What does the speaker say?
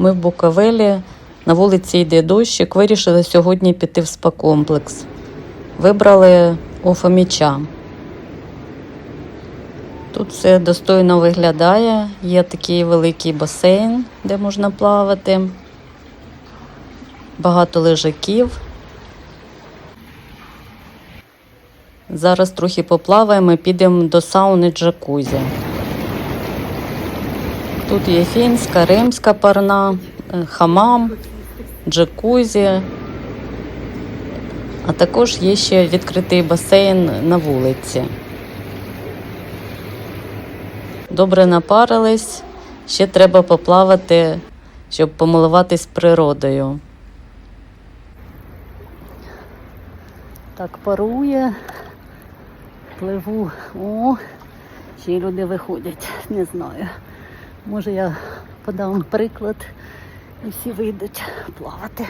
Ми в Буковелі, на вулиці йде дощик, вирішили сьогодні піти в спа-комплекс. Вибрали у Фоміча. Тут все достойно виглядає. Є такий великий басейн, де можна плавати. Багато лежаків. Зараз трохи поплаваємо і підемо до сауни джакузі. Тут є фінська, римська парна, е, хамам, джакузі. А також є ще відкритий басейн на вулиці. Добре напарились. Ще треба поплавати, щоб помилуватись природою. Так парує, пливу. О, ще люди виходять, не знаю. Може я подам приклад і всі вийдуть плавати.